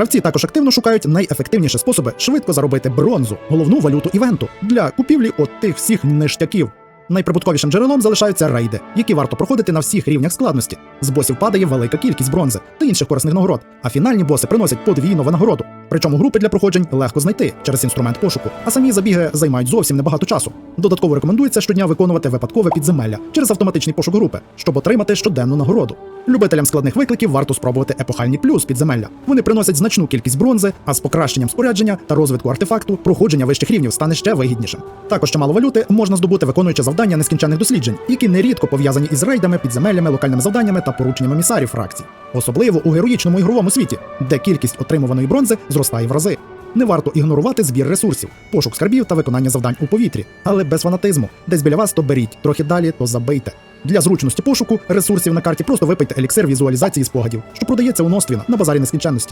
Гравці також активно шукають найефективніші способи швидко заробити бронзу, головну валюту івенту для купівлі от тих всіх ништяків. Найприбутковішим джерелом залишаються рейди, які варто проходити на всіх рівнях складності. З босів падає велика кількість бронзи та інших корисних нагород, а фінальні боси приносять подвійну винагороду. Причому групи для проходжень легко знайти через інструмент пошуку, а самі забіги займають зовсім небагато часу. Додатково рекомендується щодня виконувати випадкове підземелля через автоматичний пошук групи, щоб отримати щоденну нагороду. Любителям складних викликів варто спробувати епохальні плюс підземелля. Вони приносять значну кількість бронзи, а з покращенням спорядження та розвитку артефакту проходження вищих рівнів стане ще вигіднішим. Також чимало валюти можна здобути, виконуючи завдання нескінченних досліджень, які нерідко пов'язані із рейдами, підземеллями, локальними завданнями та порученнями місарів фракцій, особливо у героїчному ігровому світі, де кількість отримуваної бронзи зростає в рази. Не варто ігнорувати збір ресурсів, пошук скарбів та виконання завдань у повітрі, але без фанатизму. Десь біля вас то беріть, трохи далі то забийте. Для зручності пошуку ресурсів на карті просто випийте еліксир візуалізації спогадів, що продається у Ноствіна на базарі нескінченності.